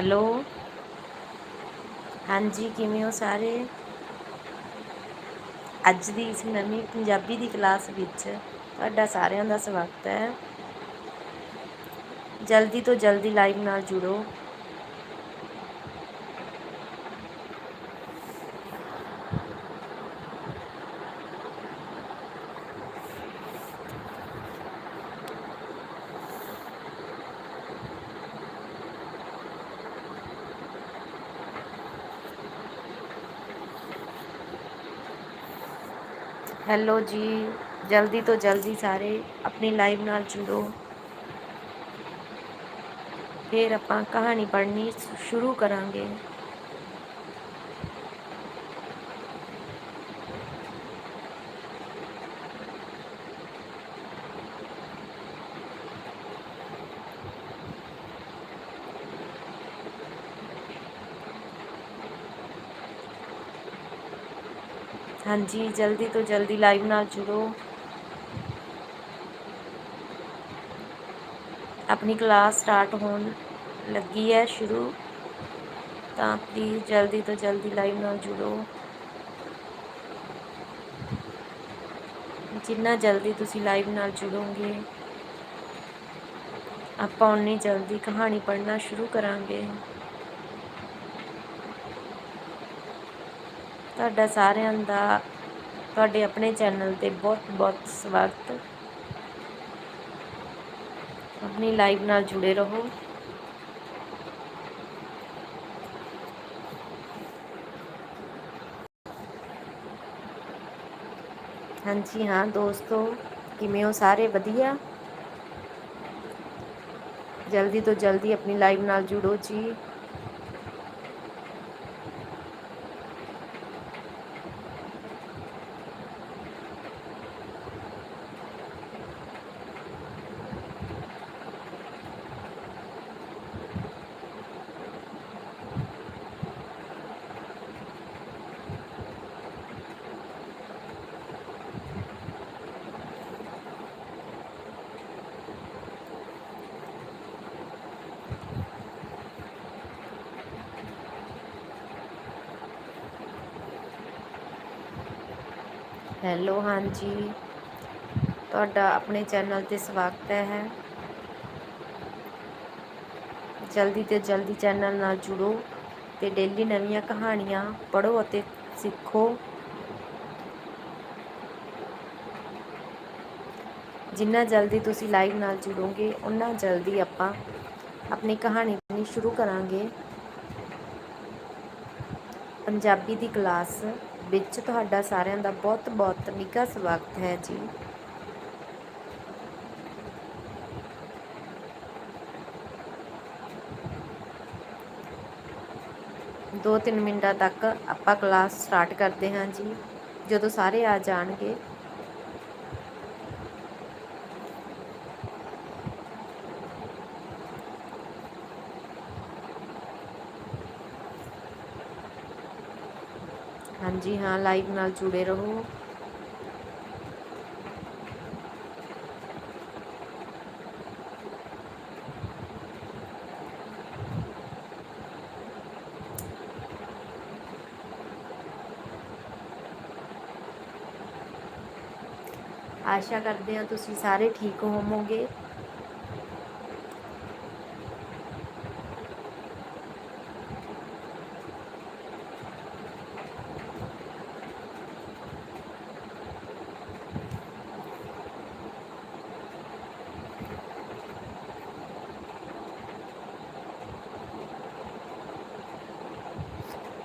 Hello. ਹਾਂਜੀ, ਕਿਵੇਂ ਹੋ ਸਾਰੇ? ਅੱਜ ਦੀ ਇਸ ਨਵੀਂ ਪੰਜਾਬੀ ਦੀ ਕਲਾਸ ਵਿੱਚ ਤੁਹਾਡਾ ਸਾਰਿਆਂ ਦਾ ਸਵਾਗਤ ਹੈ। ਜਲਦੀ ਤੋਂ ਜਲਦੀ ਲਾਈਵ ਨਾਲ ਜੁੜੋ। ਹੈਲੋ ਜੀ, ਜਲਦੀ ਤੋਂ ਜਲਦੀ ਸਾਰੇ ਆਪਣੀ ਲਾਈਵ ਨਾਲ ਜੁੜੋ। ਫਿਰ ਆਪਾਂ ਕਹਾਣੀ ਪੜ੍ਹਨੀ ਸ਼ੁਰੂ ਕਰਾਂਗੇ। ਹਾਂਜੀ, ਜਲਦੀ ਤੋਂ ਜਲਦੀ ਲਾਈਵ ਨਾਲ ਜੁੜੋ। ਆਪਣੀ ਕਲਾਸ ਸਟਾਰਟ ਹੋਣ ਲੱਗੀ ਹੈ ਸ਼ੁਰੂ, ਤਾਂ ਪਲੀਜ਼ ਜਲਦੀ ਤੋਂ ਜਲਦੀ ਲਾਈਵ ਨਾਲ ਜੁੜੋ। ਜਿੰਨਾ ਜਲਦੀ ਤੁਸੀਂ ਲਾਈਵ ਨਾਲ ਜੁੜੋਗੇ, ਆਪਾਂ ਉਨੀ ਜਲਦੀ ਕਹਾਣੀ ਪੜ੍ਹਨਾ ਸ਼ੁਰੂ ਕਰਾਂਗੇ। ਤੁਹਾਡਾ ਸਾਰਿਆਂ ਦਾ, ਤੁਹਾਡੇ ਆਪਣੇ ਚੈਨਲ ਤੇ ਬਹੁਤ ਬਹੁਤ ਸਵਾਗਤ। ਆਪਣੀ ਲਾਈਵ ਨਾਲ ਜੁੜੇ ਰਹੋ। ਹਾਂਜੀ ਹਾਂ, ਦੋਸਤੋ, ਕਿਵੇਂ ਹੋ ਸਾਰੇ? ਵਧੀਆ? ਜਲਦੀ ਤੋਂ ਜਲਦੀ ਆਪਣੀ ਲਾਈਵ ਨਾਲ ਜੁੜੋ ਜੀ। ਹੈਲੋ, ਹਾਂਜੀ। ਤੁਹਾਡਾ ਆਪਣੇ ਚੈਨਲ ਤੇ ਸਵਾਗਤ ਹੈ। ਜਲਦੀ ਤੋਂ ਜਲਦੀ ਚੈਨਲ ਨਾਲ ਜੁੜੋ ਤੇ ਡੇਲੀ ਨਵੀਆਂ ਕਹਾਣੀਆਂ ਪੜ੍ਹੋ ਅਤੇ ਸਿੱਖੋ। ਜਿੰਨਾ ਜਲਦੀ ਤੁਸੀਂ ਲਾਈਵ ਨਾਲ ਜੁੜੋਗੇ ਉਨਾ ਜਲਦੀ ਆਪਾਂ ਆਪਣੀ ਕਹਾਣੀ ਪੜ੍ਹਨੀ ਸ਼ੁਰੂ ਕਰਾਂਗੇ। ਪੰਜਾਬੀ ਦੀ ਕਲਾਸ ਵਿੱਚ ਤੁਹਾਡਾ ਸਾਰਿਆਂ ਦਾ ਬਹੁਤ ਬਹੁਤ ਨਿੱਘਾ ਸਵਾਗਤ ਹੈ ਜੀ। ਦੋ ਤਿੰਨ ਮਿੰਟਾਂ ਤੱਕ ਆਪਾਂ ਕਲਾਸ ਸਟਾਰਟ ਕਰਦੇ ਹਾਂ ਜੀ। ਜਦੋਂ ਸਾਰੇ ਆ ਜਾਣਗੇ ਹਾਂਜੀ ਹਾਂ ਲਾਈਵ ਨਾਲ ਜੁੜੇ ਰਹੋ। ਆਸ਼ਾ ਕਰਦੇ ਹਾਂ ਤੁਸੀਂ ਸਾਰੇ ਠੀਕ ਹੋਵੋਗੇ।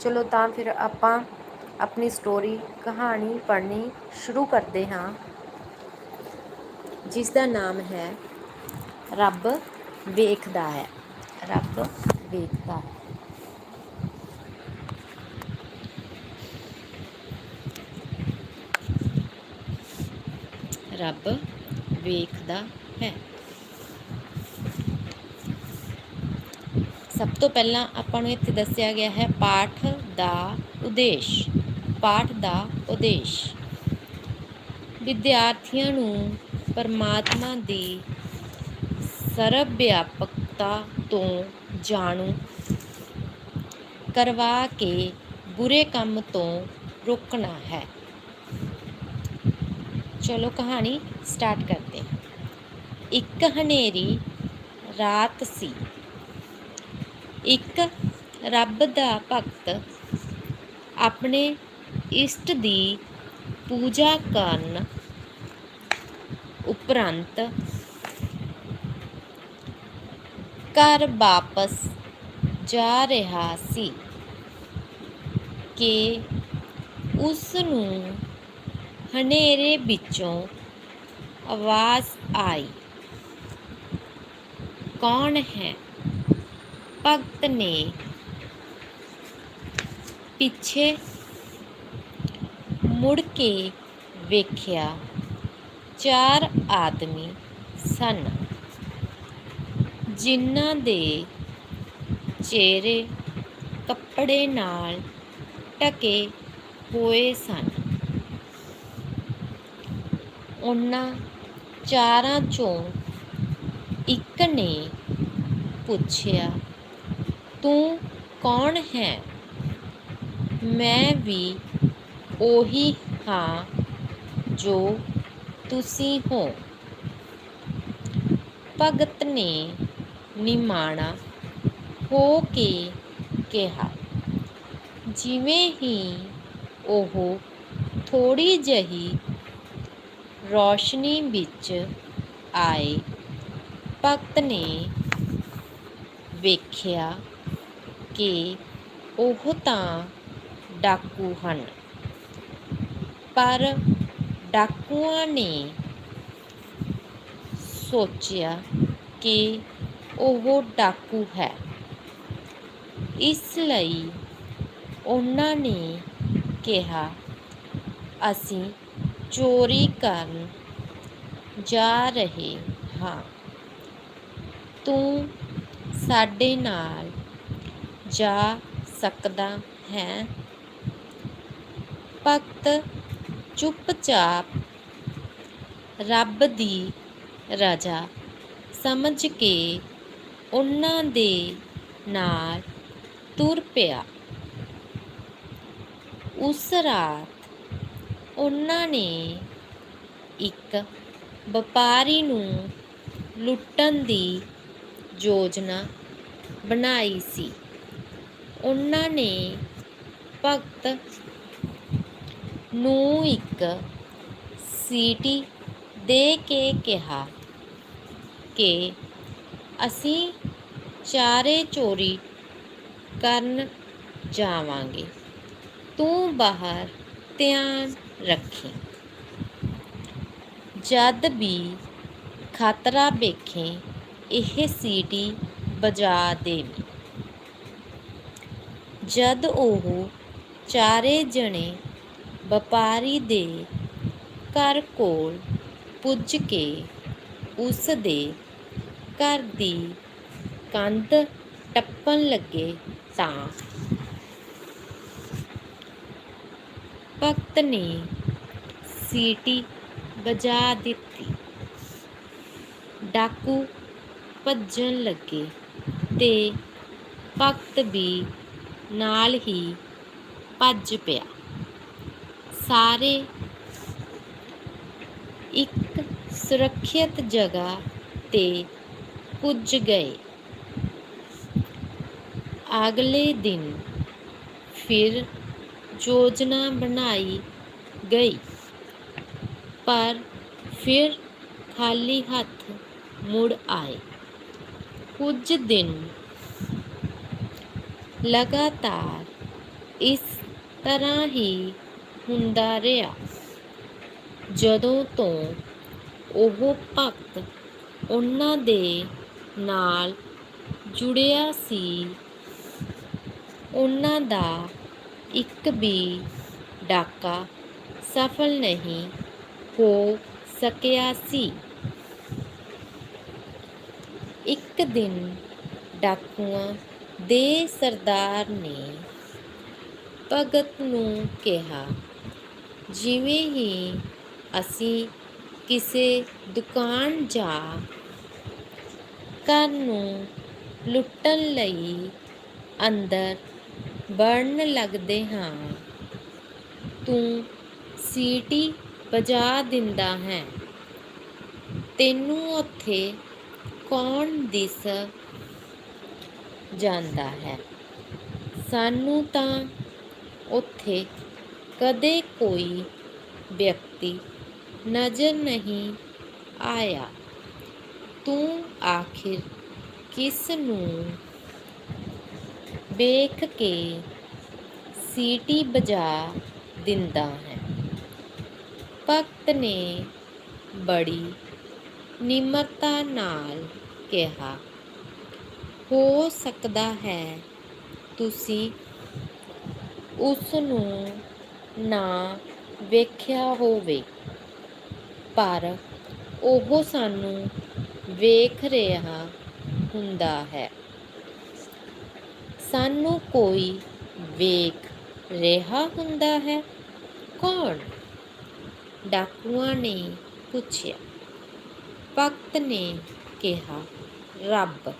ਚਲੋ ਤਾਂ ਫਿਰ ਆਪਾਂ ਆਪਣੀ ਸਟੋਰੀ ਕਹਾਣੀ ਪੜ੍ਹਨੀ ਸ਼ੁਰੂ ਕਰਦੇ ਹਾਂ। ਜਿਸ ਦਾ ਨਾਮ ਹੈ, ਰੱਬ ਵੇਖਦਾ ਹੈ। ਰੱਬ ਵੇਖਦਾ। ਹੈ ਰੱਬ ਵੇਖਦਾ ਹੈ। ਸਭ ਤੋਂ ਪਹਿਲਾਂ ਆਪਾਂ ਨੂੰ ਇੱਥੇ ਦੱਸਿਆ ਗਿਆ ਹੈ ਪਾਠ ਦਾ ਉਦੇਸ਼, ਪਾਠ ਦਾ ਉਦੇਸ਼। ਵਿਦਿਆਰਥੀਆਂ ਨੂੰ ਪਰਮਾਤਮਾ ਦੀ ਸਰਬ ਵਿਆਪਕਤਾ ਤੋਂ ਜਾਣੂ ਕਰਵਾ ਕੇ ਬੁਰੇ ਕੰਮ ਤੋਂ ਰੋਕਣਾ ਹੈ। ਚਲੋ ਕਹਾਣੀ ਸਟਾਰਟ ਕਰਦੇ ਹਾਂ। ਇੱਕ ਹਨੇਰੀ ਰਾਤ ਸੀ। ਇੱਕ ਰੱਬ ਦਾ ਭਗਤ ਆਪਣੇ ਇਸ਼ਟ ਦੀ ਪੂਜਾ ਕਰਨ ਉਪਰੰਤ ਘਰ ਵਾਪਸ ਜਾ ਰਿਹਾ ਸੀ ਕਿ ਉਸ ਨੂੰ ਹਨੇਰੇ ਵਿੱਚੋਂ ਆਵਾਜ਼ ਆਈ, ਕੌਣ ਹੈ? ਭਗਤ ਨੇ ਪਿੱਛੇ ਮੁੜ ਕੇ ਵੇਖਿਆ ਚਾਰ ਆਦਮੀ ਸਨ, ਜਿਨ੍ਹਾਂ ਦੇ ਚਿਹਰੇ ਕੱਪੜੇ ਨਾਲ ਢਕੇ ਹੋਏ ਸਨ। ਉਹਨਾਂ ਚਾਰਾਂ ਚੋਂ ਇੱਕ ਨੇ ਪੁੱਛਿਆ ਤੂੰ ਕੌਣ ਹੈ? ਮੈਂ ਵੀ ਉਹੀ ਹਾਂ ਜੋ ਤੁਸੀਂ ਹੋ। ਭਗਤ ਨੇ ਨਿਮਾਣਾ ਹੋ ਕੇ ਕਿਹਾ। ਜਿਵੇਂ ਹੀ ਉਹ ਥੋੜੀ ਜਹੀ ਰੌਸ਼ਨੀ ਵਿੱਚ ਆਏ, ਭਗਤ ਨੇ ਵੇਖਿਆ ਕਿ ਉਹ ਤਾਂ ਡਾਕੂ ਹਨ। ਪਰ ਡਾਕੂਆਂ ਨੇ ਸੋਚਿਆ ਕਿ ਉਹ ਡਾਕੂ ਹੈ। ਇਸ ਲਈ ਉਹਨਾਂ ਨੇ ਕਿਹਾ, ਅਸੀਂ ਚੋਰੀ ਕਰਨ ਜਾ ਰਹੇ ਹਾਂ। ਤੂੰ ਸਾਡੇ ਨਾਲ ਜਾ ਸਕਦਾ ਹੈ। ਭਗਤ ਚੁੱਪਚਾਪ ਰੱਬ ਦੀ ਰਜ਼ਾ ਸਮਝ ਕੇ ਉਹਨਾਂ ਦੇ ਨਾਲ ਤੁਰ ਪਿਆ। ਉਸ ਰਾਤ ਉਹਨਾਂ ਨੇ ਇੱਕ ਵਪਾਰੀ ਨੂੰ ਲੁੱਟਣ ਦੀ ਯੋਜਨਾ ਬਣਾਈ ਸੀ। ਉਹਨਾਂ ਨੇ ਭਗਤ ਨੂੰ ਇੱਕ ਸੀਟੀ ਦੇ ਕੇ ਕਿਹਾ ਕਿ ਅਸੀਂ ਚਾਰੇ ਚੋਰੀ ਕਰਨ ਜਾਵਾਂਗੇ। ਤੂੰ ਬਾਹਰ ਧਿਆਨ ਰੱਖੀ। ਜਦ ਵੀ ਖਤਰਾ ਵੇਖੇ, ਇਹ ਸੀਟੀ ਬਜਾ ਦੇਵੀ। ਜਦ ਉਹ ਚਾਰੇ ਜਣੇ ਵਪਾਰੀ ਦੇ ਘਰ ਕੋਲ ਪੁੱਜ ਕੇ ਉਸ ਦੇ ਘਰ ਦੀ ਕੰਧ ਟੱਪਣ ਲੱਗੇ ਤਾਂ ਭਗਤ ਨੇ ਸੀਟੀ ਵਜਾ ਦਿੱਤੀ। ਡਾਕੂ ਭੱਜਣ ਲੱਗੇ ਤੇ ਭਗਤ ਵੀ ਨਾਲ ਹੀ ਭੱਜ ਪਿਆ। ਸਾਰੇ ਇੱਕ ਸੁਰੱਖਿਅਤ ਜਗ੍ਹਾ ਤੇ ਪੁੱਜ ਗਏ। ਅਗਲੇ ਦਿਨ ਫਿਰ ਯੋਜਨਾ ਬਣਾਈ ਗਈ, ਪਰ ਫਿਰ ਖਾਲੀ ਹੱਥ ਮੁੜ ਆਏ। ਕੁਝ ਦਿਨ ਲਗਾਤਾਰ ਇਸ ਤਰ੍ਹਾਂ ਹੀ ਹੁੰਦਾ ਰਿਹਾ। ਜਦੋਂ ਤੋਂ ਉਹ ਭਗਤ ਉਹਨਾਂ ਦੇ ਨਾਲ ਜੁੜਿਆ ਸੀ, ਉਹਨਾਂ ਦਾ ਇੱਕ ਵੀ ਡਾਕਾ ਸਫਲ ਨਹੀਂ ਹੋ ਸਕਿਆ ਸੀ। ਇੱਕ ਦਿਨ ਡਾਕੂਆਂ ਦੇ ਸਰਦਾਰ ਨੇ ਭਗਤ ਨੂੰ ਕਿਹਾ, ਜਿਵੇਂ ਹੀ ਅਸੀਂ ਕਿਸੇ ਦੁਕਾਨ ਜਾਂ ਘਰ ਨੂੰ ਲੁੱਟਣ ਲਈ ਅੰਦਰ ਵੜਨ ਲੱਗਦੇ ਹਾਂ, ਤੂੰ ਸੀਟੀ ਵਜਾ ਦਿੰਦਾ ਹੈ। ਤੈਨੂੰ ਉੱਥੇ ਕੌਣ ਦਿਸ ਜਾਂਦਾ ਹੈ। ਸਾਨੂੰ ਤਾਂ ਉੱਥੇ ਕਦੇ ਕੋਈ ਵਿਅਕਤੀ ਨਜ਼ਰ ਨਹੀਂ ਆਇਆ। ਤੂੰ ਆਖਿਰ ਕਿਸ ਨੂੰ ਵੇਖ ਕੇ ਸੀਟੀ ਬਜਾ ਦਿੰਦਾ ਹੈ? ਭਗਤ ਨੇ ਬੜੀ ਨਿਮਰਤਾ ਨਾਲ ਕਿਹਾ ਹੋ ਸਕਦਾ ਹੈ। ਤੁਸੀਂ ਉਸ ਨੂੰ ਨਾ ਵੇਖਿਆ ਹੋਵੇ, ਪਰ ਉਹ ਸਾਨੂੰ ਵੇਖ ਰਿਹਾ ਹੁੰਦਾ ਹੈ। ਸਾਨੂੰ ਕੋਈ ਵੇਖ ਰਿਹਾ ਹੁੰਦਾ ਹੈ? ਕੌਣ? ਡਾਕੂਆਂ ਨੇ ਪੁੱਛਿਆ। ਭਗਤ ਨੇ ਕਿਹਾ, ਰੱਬ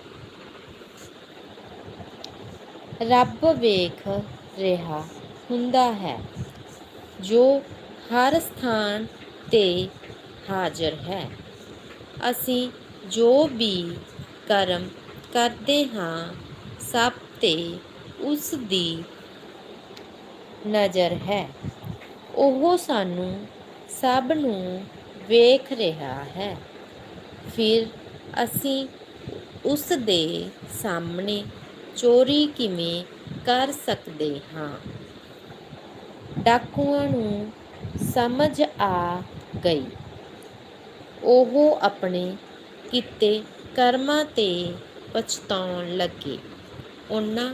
ਰੱਬ ਵੇਖ ਰਿਹਾ ਹੁੰਦਾ ਹੈ, ਜੋ ਹਰ ਸਥਾਨ ਤੇ ਹਾਜ਼ਰ ਹੈ। ਅਸੀਂ ਜੋ ਵੀ ਕਰਮ ਕਰਦੇ ਹਾਂ, ਸਭ ਤੇ ਉਸ ਦੀ ਨਜ਼ਰ ਹੈ। ਉਹ ਸਾਨੂੰ ਸਭ ਨੂੰ ਵੇਖ ਰਿਹਾ ਹੈ। ਫਿਰ ਅਸੀਂ ਉਸ ਦੇ ਸਾਹਮਣੇ ਚੋਰੀ ਕਿਵੇਂ ਕਰ ਸਕਦੇ ਹਾਂ? ਡਾਕੂਆਂ ਨੂੰ ਸਮਝ ਆ ਗਈ। ਉਹ ਆਪਣੇ ਕੀਤੇ ਕਰਮਾਂ ਤੇ ਪਛਤਾਉਣ ਲੱਗੇ। ਉਹਨਾਂ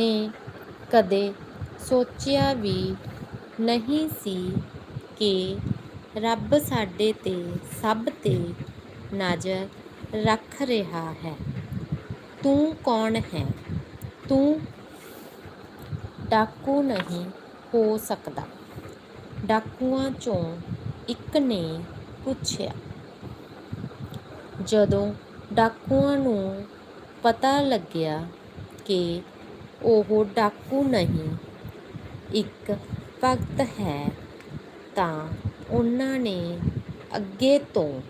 ਨੇ ਕਦੇ ਸੋਚਿਆ ਵੀ ਨਹੀਂ ਸੀ ਕਿ ਰੱਬ ਸਾਡੇ ਤੇ ਸਭ ਤੇ ਨਜ਼ਰ ਰੱਖ ਰਿਹਾ ਹੈ। ਤੂੰ ਕੌਣ ਹੈ? ਤੂੰ ਡਾਕੂ ਨਹੀਂ ਹੋ ਸਕਦਾ। ਡਾਕੂਆਂ ਚੋਂ ਇੱਕ ਨੇ ਪੁੱਛਿਆ। ਜਦੋਂ ਡਾਕੂਆਂ ਨੂੰ ਪਤਾ ਲੱਗਿਆ ਕਿ ਉਹ ਡਾਕੂ ਨਹੀਂ। ਇੱਕ ਭਗਤ ਹੈ ਤਾਂ ਉਹਨਾਂ ਨੇ ਅੱਗੇ ਤੋਂ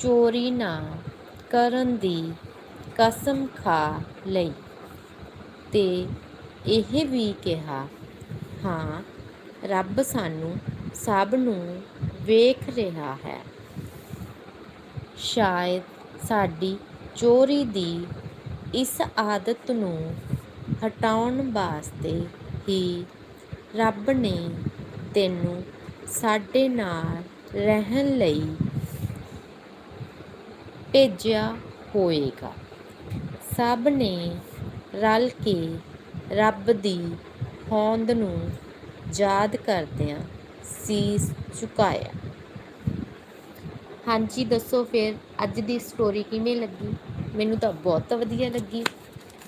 ਚੋਰੀ ਨਾ ਕਰਨ ਦੀ ਕਸਮ ਖਾ ਲਈ ਤੇ ਇਹ ਵੀ ਕਿਹਾ, ਹਾਂ, ਰੱਬ ਸਾਨੂੰ ਸਭ ਨੂੰ ਵੇਖ ਰਿਹਾ ਹੈ। ਸ਼ਾਇਦ ਸਾਡੀ ਚੋਰੀ ਦੀ ਇਸ ਆਦਤ ਨੂੰ ਹਟਾਉਣ ਵਾਸਤੇ ਹੀ ਰੱਬ ਨੇ ਤੈਨੂੰ ਸਾਡੇ ਨਾਲ ਰਹਿਣ ਲਈ ਭੇਜਿਆ ਹੋਏਗਾ। ਸਭ ਨੇ ਰਲ ਕੇ ਰੱਬ ਦੀ ਹੋਂਦ ਨੂੰ ਯਾਦ ਕਰਦਿਆਂ ਸੀਸ ਝੁਕਾਇਆ। ਹਾਂਜੀ, ਦੱਸੋ ਫਿਰ ਅੱਜ ਦੀ ਸਟੋਰੀ ਕਿਵੇਂ ਲੱਗੀ? ਮੈਨੂੰ ਤਾਂ ਬਹੁਤ ਵਧੀਆ ਲੱਗੀ।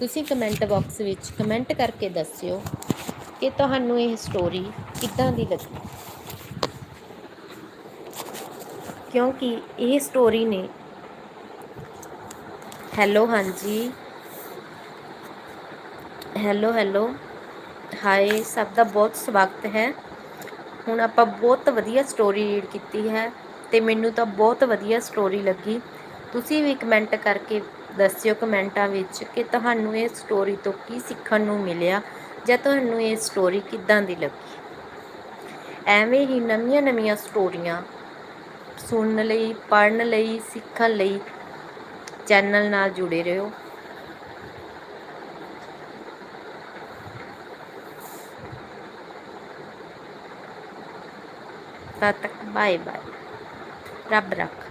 ਤੁਸੀਂ ਕਮੈਂਟ ਬਾਕਸ ਵਿੱਚ ਕਮੈਂਟ ਕਰਕੇ ਦੱਸਿਓ ਕਿ ਤੁਹਾਨੂੰ ਇਹ ਸਟੋਰੀ ਕਿੱਦਾਂ ਦੀ ਲੱਗੀ। ਕਿਉਂਕਿ ਇਹ ਸਟੋਰੀ ਨੇ ਹੈਲੋ ਹਾਂਜੀ। ਹੈਲੋ ਹੈਲੋ ਹਾਏ, ਸਭ ਦਾ ਬਹੁਤ ਸਵਾਗਤ ਹੈ। ਹੁਣ ਆਪਾਂ ਬਹੁਤ ਵਧੀਆ ਸਟੋਰੀ ਰੀਡ ਕੀਤੀ ਹੈ ਤੇ ਮੈਨੂੰ ਤਾਂ ਬਹੁਤ ਵਧੀਆ ਸਟੋਰੀ ਲੱਗੀ। ਤੁਸੀਂ ਵੀ ਕਮੈਂਟ ਕਰਕੇ ਦੱਸਿਓ ਕਮੈਂਟਾਂ ਵਿੱਚ ਕਿ ਤੁਹਾਨੂੰ ਇਹ ਸਟੋਰੀ ਤੋਂ ਕੀ ਸਿੱਖਣ ਨੂੰ ਮਿਲਿਆ ਜਾਂ ਤੁਹਾਨੂੰ ਇਹ ਸਟੋਰੀ ਕਿੱਦਾਂ ਦੀ ਲੱਗੀ? ਐਵੇਂ ਹੀ ਨਵੀਆਂ-ਨਵੀਆਂ ਸਟੋਰੀਆਂ ਸੁਣਨ ਲਈ, ਪੜ੍ਹਨ ਲਈ, ਸਿੱਖਣ ਲਈ ਚੈਨਲ ਨਾਲ ਜੁੜੇ ਰਹੋ। ਤਦ ਤੱਕ ਬਾਏ ਬਾਏ ਰੱਬ ਰੱਖ।